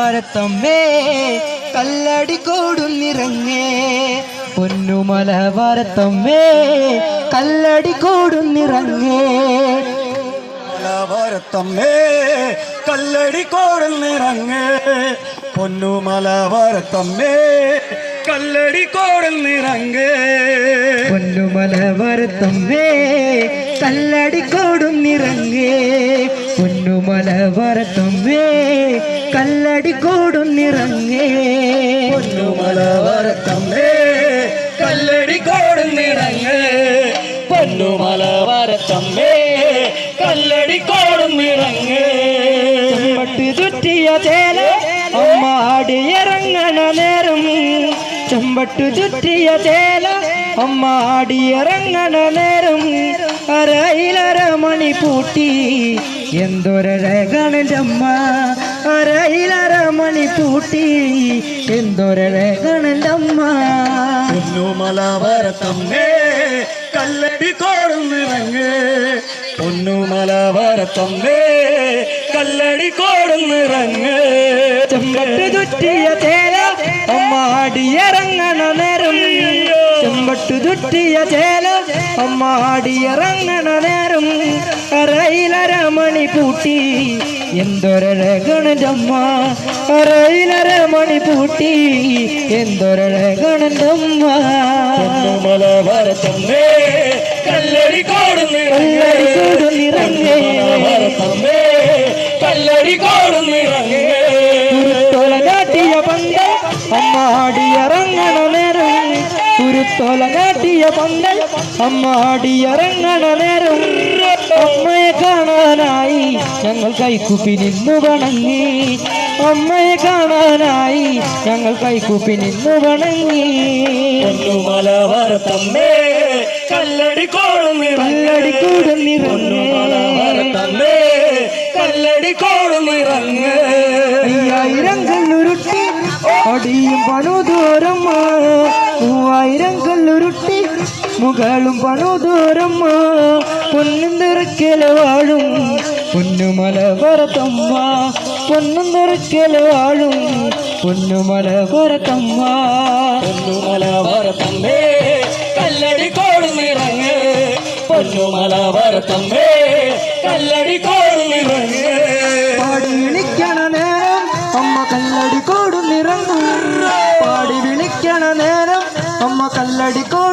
മലവാരത്തമ്മേ കല്ലടി കൂടുന്നിറങ്ങേ പൊന്നു മലവാരത്തമ്മേ കല്ലടി കൂടുന്നിറങ്ങേ മലവരത്തമ്മേ കല്ലടി കോടുന്നിറങ്ങ് പൊന്നു മലവരത്തമ്മേ കല്ലടി കോടുന്നിറങ്ങ് പൊന്നു മലവാരത്തമ്മേ കല്ലടി കൂടുന്നിറങ്ങേ പൊന്നു മലവാരത്തമ്മേ കല്ലടി കൂടുന്നിറങ്ങേ പൊന്നുമലവരത്തമ്മേ കല്ലടി കോടുന്നിറങ്ങ് പൊന്നു മലവരത്തമ്മേ കല്ലടി കോടുന്നിറങ്ങ് പട്ട് ചുറ്റിയ ചേല അമ്മാടിയിറങ്ങണ നേരം. ചെമ്പട്ടു ചുറ്റിയ ചേല അമ്മാടിയിറങ്ങണ നേരം. അരയിലര മണി പൂട്ടി. എന്തൊരഴകണന്റമ്മ അരയിലര മണി പൂട്ടി. എന്തൊരഴകണന്റമ്മ പൊന്നു മലവരത്തമ്മേ കല്ലടി കോടുന്നിറങ്ങ് പൊന്നുമലവരത്തമ്മേ കല്ലടി കോടുന്നിറങ്ങ് ചെമ്പട്ട് ചുറ്റിയ ചേല അമ്മാടിയിറങ്ങണ നേരം. ചെമ്പട്ട് ചുറ്റിയ ചേല അമ്മാടിയിറങ്ങണ നേരം. അറയിലര മണി പൂട്ടി. എന്തൊരഴകണന്റമ്മ അറയിലര മണി പൂട്ടി എന്തൊരഴകണന്റമ്മ പൊന്നു മലവരത്തമ്മേ കല്ലടി കോടുന്നിറങ്ങ് കല്ലടി കൂടുന്നിറങ്ങ്. മലവരത്തമ്മേ കല്ലടി കോടുന്നിറങ്ങ് ഉരുത്തോല കാട്ടിയ പന്തൽ അമ്മാടിയിറങ്ങണ നേരം ഉരുത്തോല കാട്ടിയ പന്തൽ അമ്മാടിയിറങ്ങണ നേരം അമ്മയെ കാണാനായി ഞങ്ങൾ കൈക്കുപ്പി നിന്നു വണങ്ങി. അമ്മയെ കാണാനായി ഞങ്ങൾ കൈക്കുപ്പി നിന്നു വണങ്ങി. പൊന്നു മലവരത്തമ്മേ കല്ലടി കോടുന്നിറങ്ങ് കല്ലടി കൂടുന്നിറങ്ങ് മലവരത്തമ്മേ കല്ലടി കോടുന്നിറങ്ങ് അയ്യായിരം കല്ലുരുട്ടി അടിയും പണുദൂരം മൂവായിരം മുകളും പണുദൂരം പൊന്നും നിറക്കൽ വാഴും. പൊന്നുമല വരത്തമ്മ പൊന്നും നിറക്കൽ വാഴും. പൊന്നുമല വരത്തമ്മ പൊന്നുമല പുറത്തമ്മേ കല്ലടി കോടുന്നിറങ്ങ് പൊന്നുമല പുറത്തമ്മേ കല്ലടി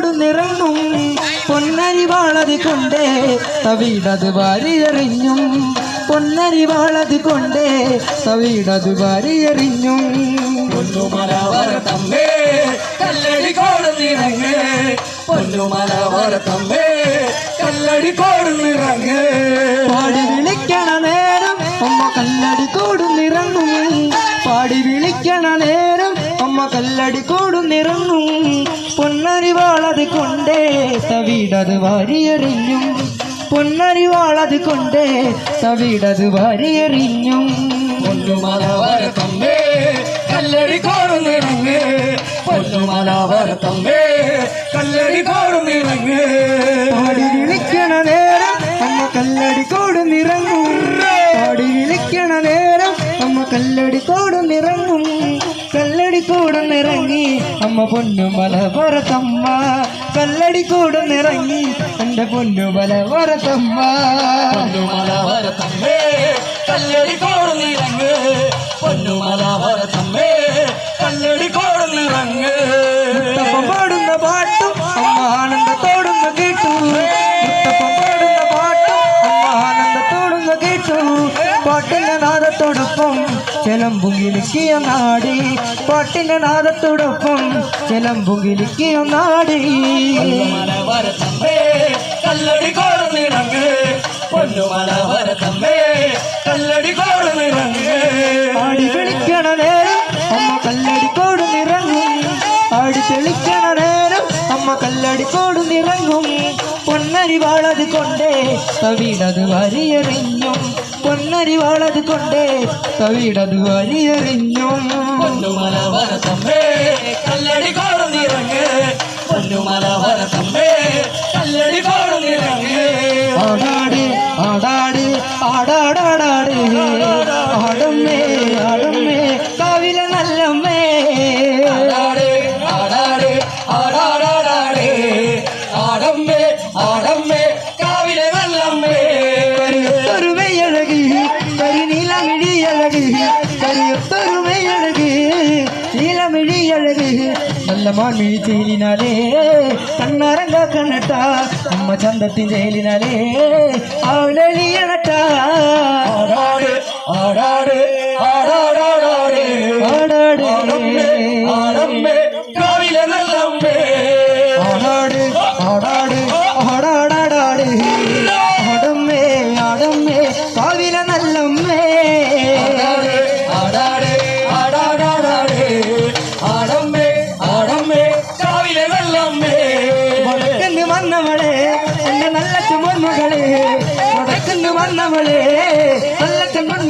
കല്ലടി നിറങ്ങും പൊന്നരി വാളത് കൊണ്ടേ തവീടത് വാരിയെറിഞ്ഞും പൊന്നരി വാളത് കൊണ്ടേ തവീടത് വാരിയെറിഞ്ഞും. കല്ലടി കോടുന്നിറങ്ങ് പൊന്നു മലവരത്തമ്മേ കല്ലടി കോടുന്നിറങ്ങ് പാടി വിളിക്കണ നേരം അമ്മ കല്ലടി കൂടുന്നിറങ്ങും പാടി വിളിക്കണ നേരം അമ്മ കല്ലടി കൂടുന്നിറങ്ങും തവീടത് വാരിയെറിഞ്ഞും പൊന്നരിവാളത് കൊണ്ട് തവീടത് വാരിയെറിഞ്ഞും. പൊന്നു മലവരത്തമ്മേ കല്ലടി കോടുന്നിറങ്ങ് പൊന്നു തമ്മേ കല്ലടി കോടുന്നിറങ്ങ് പാടി വിളിക്കണ നേരം അമ്മ കല്ലടി കൂടുന്നിറങ്ങും പാടി വിളിക്കണ നേരം അമ്മ കല്ലടി കൂടുന്നിറങ്ങും കല്ലടി കൂടുന്നിറങ്ങി അമ്മ പൊന്നുമല വരത്തമ്മ. കല്ലടി കൂടുന്നിറങ്ങി എന്റെ പൊന്നുമല വരത്തമ്മ. പൊന്നു മലവരത്തമ്മേ കല്ലടി കോടുന്നിറങ്ങ് പൊന്നു മലവരത്തമ്മേ ചെലമ്പുങ്കിലിക്കിയ നാടി പാട്ടിന്റെ നാദത്തോടൊപ്പം ചിലമ്പുങ്കിലിക്കിയൊന്നാടി കല്ലടി കോടുന്നിറങ്ങ് പൊന്നു മലവരത്തമ്മേ കല്ലടി കോടുന്നിറങ്ങ് ആടി കളിക്കണ നേരം അമ്മ കല്ലടി കോടുന്നിറങ്ങും ആടി തെളിക്കണ നേരം അമ്മ കല്ലടി കോടുന്നിറങ്ങും പൊന്നരി വാളത് കൊണ്ടേ തവിടത് വരിയെറിഞ്ഞും. പൊന്നരി വാളത് കൊണ്ടേ തവിടത് വരിയെറിഞ്ഞും പൊന്നു കല്ലടി കോടുന്നിറങ്ങ് പൊന്നു മലവരത്തമ്മേ കല്ലടി കോടുന്നിറങ്ങ് ആടാടെ ആടാട് നല്ല മാൻമിഴി ചേലിനാലേ കണ്ണാരങ്ക കണ്ണട്ട അമ്മ ചന്തത്തിൻ ചേലിനാലേ അവളിയണട്ട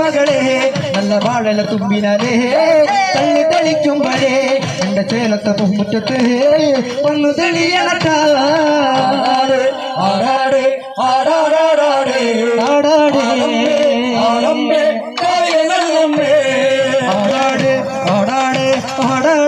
மகளே நல்ல வாழல தும்பினாலே தள்ளி தெளிக்கும்படே இந்த சேலத்தை முற்றத்து ஒண்ணு தெளியனட்டா ஆடாடு ஆடாடாடாடு. ஆடாடு. ஆடாடு ஆடாடு ஆடாடு.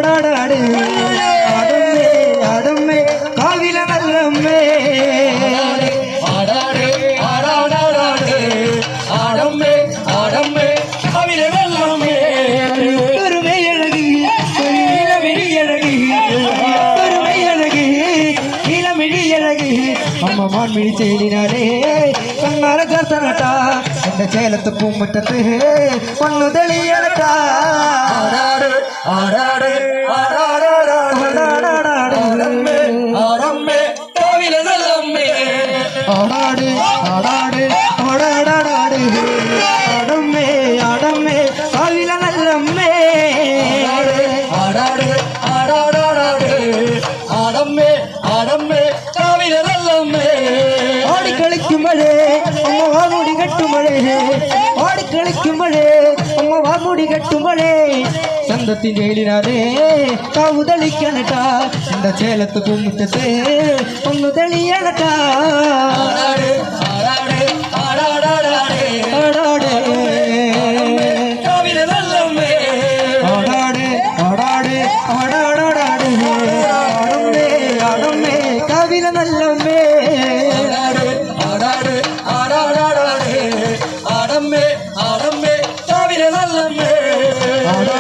அழகி அம்மா மான்மிழி செயலினாலே கண்ணார கர்த்தனட்டா இந்த சேலத்து பூம்பட்டத்து மண்ணு தெளியலட்டா. ஆடாடு ஆடாடு ஆடாடு சந்தத்தின் எழினாரே தாவுதளி கணக்கா இந்த சேலத்து பூமித்தது ஒன்று தெளியணக்கா ஆடம்மே ஆடம்மே தாவிர நல்லம்மே. ஆடா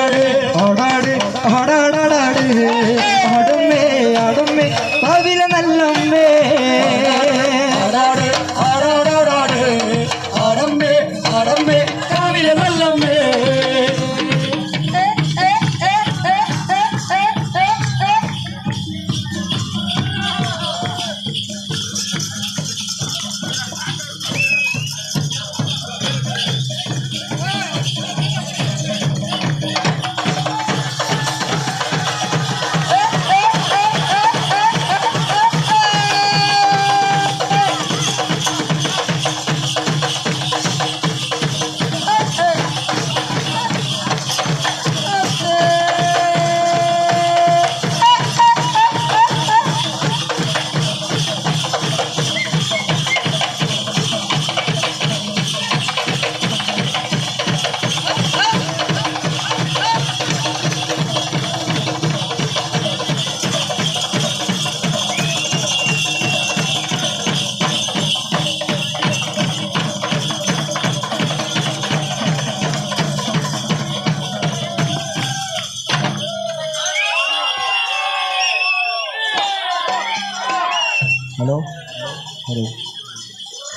হরে